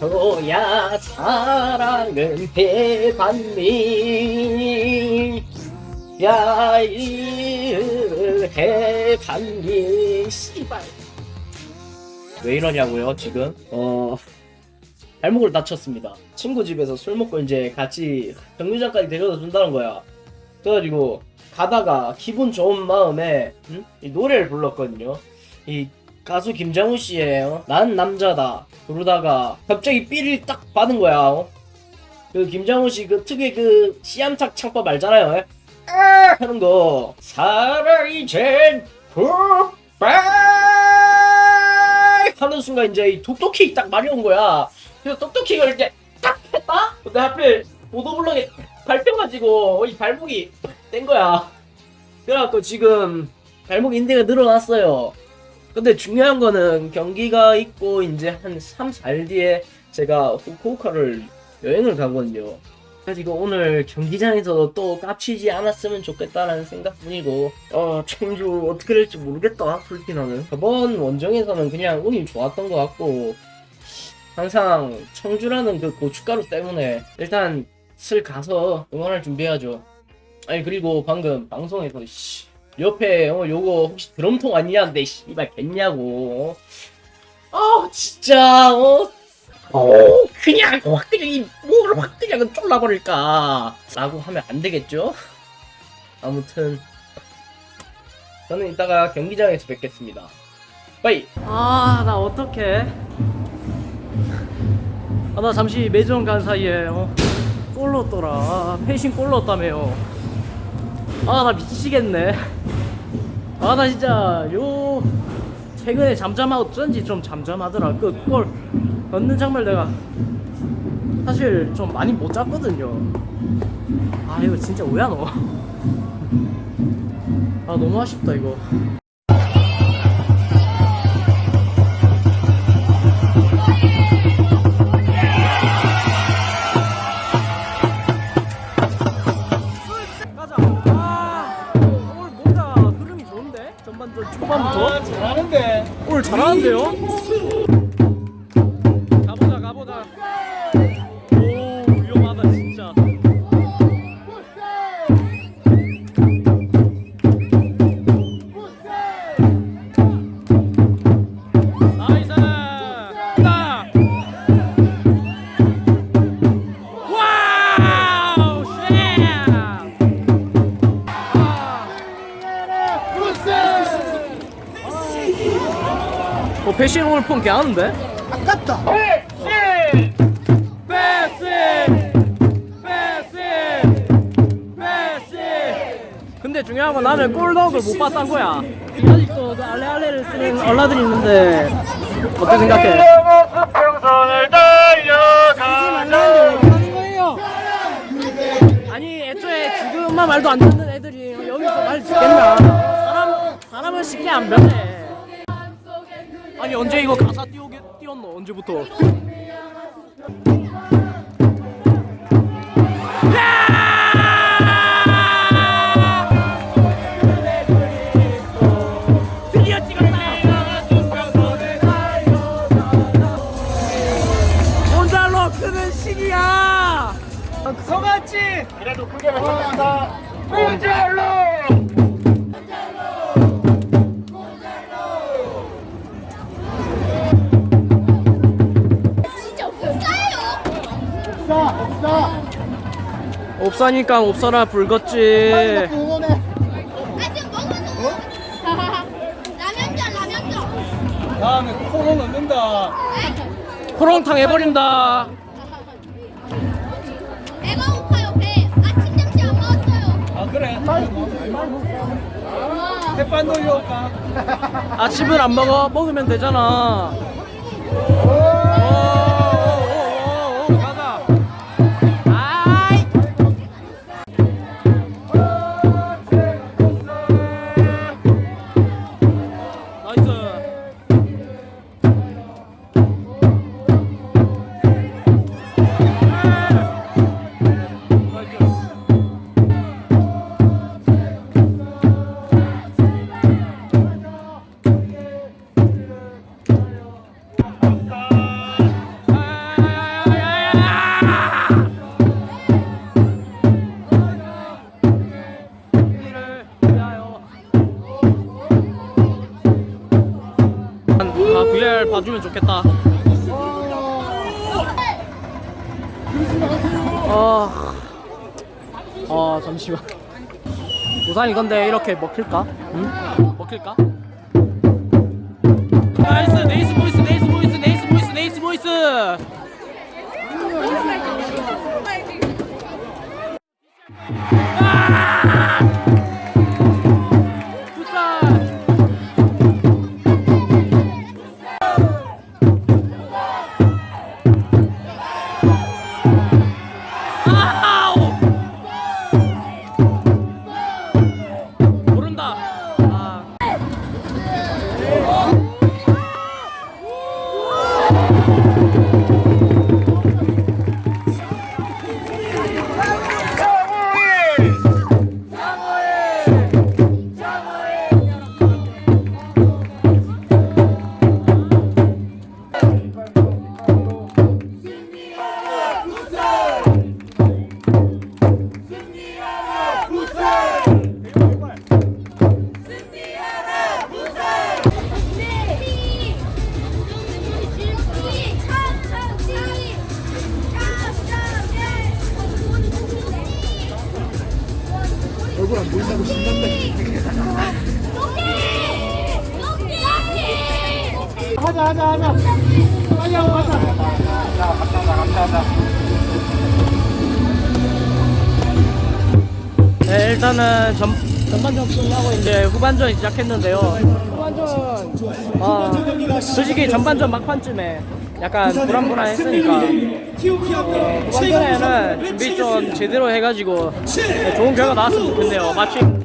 도야 사랑은 해반미. 야이 해반미. 씨발. 왜 이러냐고요 지금? 어 발목을 다쳤습니다. 친구 집에서 술 먹고 이제 같이 정류장까지 데려다 준다는 거야. 그래가지고 가다가 기분 좋은 마음에 음? 이 노래를 불렀거든요. 이 가수 씨의 어? 난 남자다 부르다가 갑자기 삐를 딱 받은 거야 어? 그 김장훈 씨 그 특유의 그 씨암탉 창법 알잖아요 예? 아! 하는 거 사랑이 젠 굿바이 하는 순간 이제 이 똑똑히 딱 말이 온 거야 그래서 똑똑히가 이렇게 딱 했다? 근데 하필 보도블럭에 밟혀가지고 이 발목이 뗀 거야 그래갖고 지금 발목 인대가 늘어났어요 근데 중요한 거는 경기가 있고 이제 한 3, 4일 뒤에 제가 후쿠오카를 여행을 가거든요. 그래가지고 오늘 경기장에서 또 깝치지 않았으면 좋겠다라는 생각뿐이고 어 청주 어떻게 될지 모르겠다 솔직히 나는 저번 원정에서는 그냥 운이 좋았던 것 같고 항상 청주라는 그 고춧가루 때문에 일단 슬 가서 응원할 준비해야죠. 아니 그리고 방금 방송에서 씨 옆에 어 요거 혹시 드럼통 아니냐는데 씨발 겠냐고. 어 진짜 어, 어. 그냥 확 그냥 이 목을 확 그냥 쫄라버릴까? 라고 하면 안 되겠죠? 아무튼. 저는 이따가 경기장에서 뵙겠습니다. 빠이! 아 나 어떡해. 아 나 잠시 매점 간 사이에 어, 넣었더라. 패신 골 넣었다며요 아 나 미치겠네. 아 나 진짜 요 최근에 잠잠하고 어쩐지 좀 잠잠하더라. 그골 넣는 장면 내가 사실 좀 많이 못 잡거든요. 아 이거 진짜 뭐야 너아 너무 아쉽다 이거 전반전 초반부터 잘하는데. 오늘 잘하는데요? 패신 오늘 폼 개하는데? 아깝다. 패스! 패스! 패스! 패스! 근데 중요한 건 나는 골덕을 못 봤단 거야. 아직도 그 알레알레를 쓰는 얼라들이 있는데 어떻게 생각해? 평선을 달려가. 하는 거예요? 아니 애초에 지금만 말도 안 듣는 애들이 여기서 말 듣겠나? 사람 사람은 쉽게 안 변해. 아니 언제 이거 가사 띄우게 띄웠노? 언제부터? 드디어 찍었다. 성았지. 그래도 크게 외쳤다. 문잘로. 없사니까 없어라 불걷지. 응원해. 아 지금 먹으면 라면전 라면전. 다음에 코로 넣는다. 코롱탕 해버린다. 배가 고파요 배. 아침 점심 안 먹었어요. 아 그래. 햇반 돌려올까? 아침을 안 먹어 먹으면 되잖아. 오, 오, 오, 잘 봐주면 좋겠다. 아, 아 잠시만. 우산 이건데 이렇게 먹힐까? 응? 먹힐까? 나이스 네이스 보이스 네이스 보이스 네이스 보이스 네이스 보이스. 굿 하자 하자 하자. 빨리 하고 가자. 네, 일단은 전, 전반전 끝나고 이제 후반전 시작했는데요. 후반전, 아, 솔직히 전반전 막판쯤에 약간 불안불안했으니까. 어, 후반전에는 준비 좀 제대로 해가지고 네, 좋은 결과 나왔으면 좋겠네요. 마침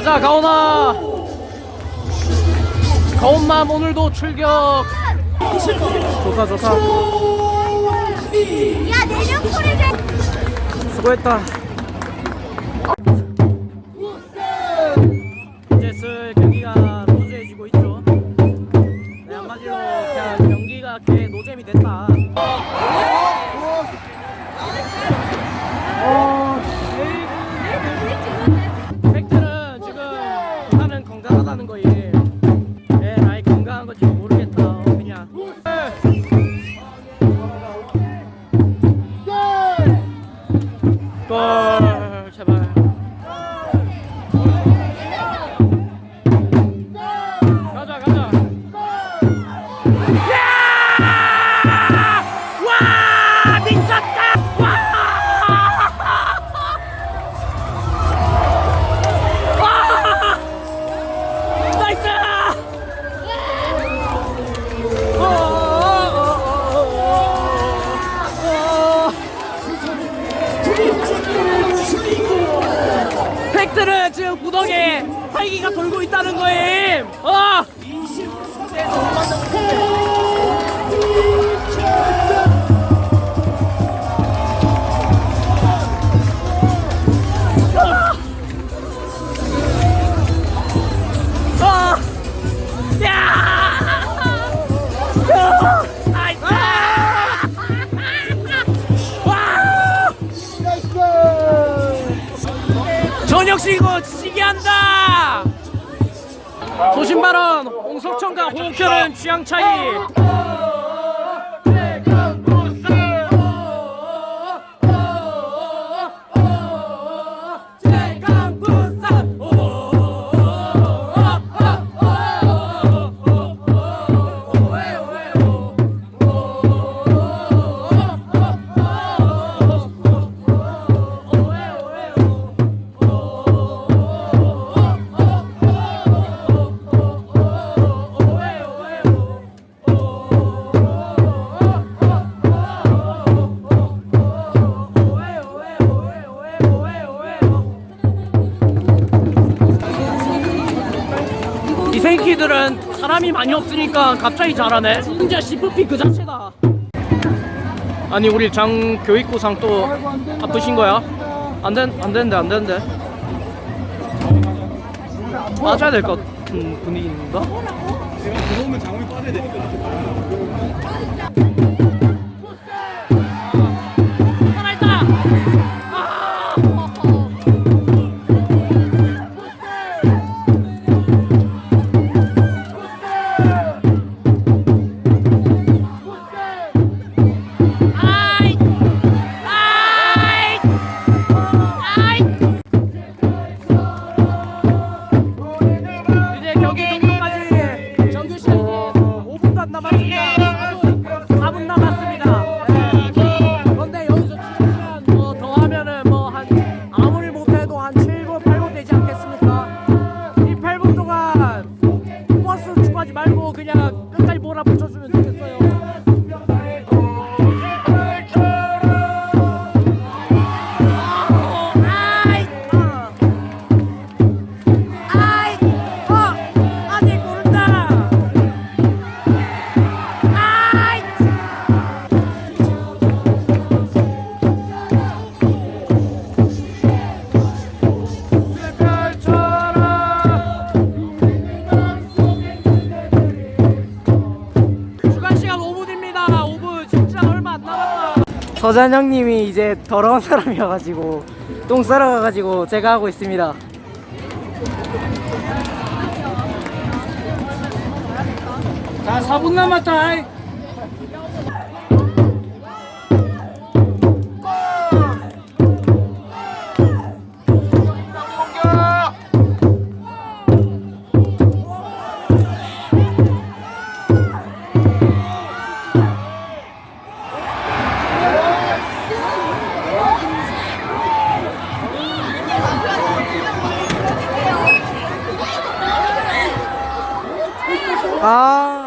가자 가온아 가온맘 오늘도 출격. 좋다 좋다. 야 내년 코리를. 수고했다 취향 차이. 돈이 많이 없으니까 갑자기 잘하네. 진짜 CFP 그 자체다. 아니 우리 장 교육부상 또 바쁘신 거야? 안 된, 안 되는데 안 되는데. 빠져야 될 것 같은 분위기인가? 들어오면 장훈이 빠져야 되니까. 남 남았다. 서장님이 이제 더러운 사람이어가지고 똥 싸러 가가지고 제가 하고 있습니다. 자, 4분 남았다. 아,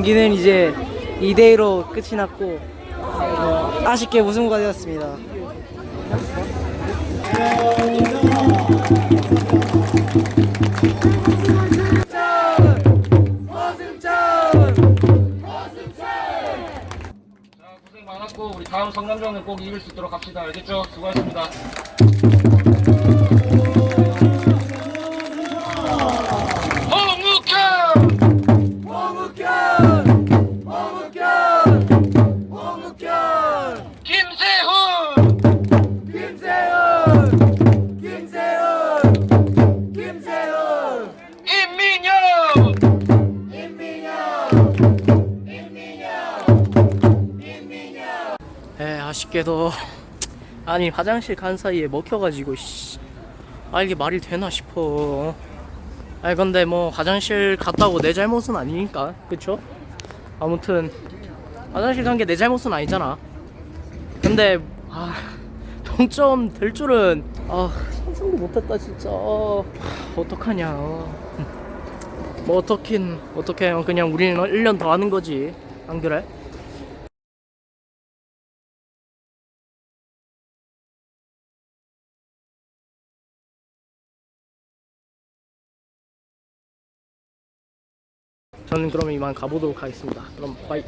경기는 이제 2대 2로 끝이 났고 어, 아쉽게 우승부가 되었습니다. 자, 고생 많았고 우리 다음 성남전은 꼭 이길 수 있도록 합시다. 알겠죠? 수고하셨습니다. 에 아쉽게도 아니 화장실 간 사이에 먹혀가지고 씨. 아 이게 말이 되나 싶어 아니 근데 뭐 화장실 갔다고 내 잘못은 아니니까 그쵸? 아무튼 화장실 간 게 내 잘못은 아니잖아 근데 아 동점 될 줄은 아 상상도 못했다 진짜 아, 어떡하냐 뭐 어떻긴 어떻게 그냥 우리는 1년 더 하는 거지 안 그래? 저는 그러면 이만 가보도록 하겠습니다. 그럼 바이.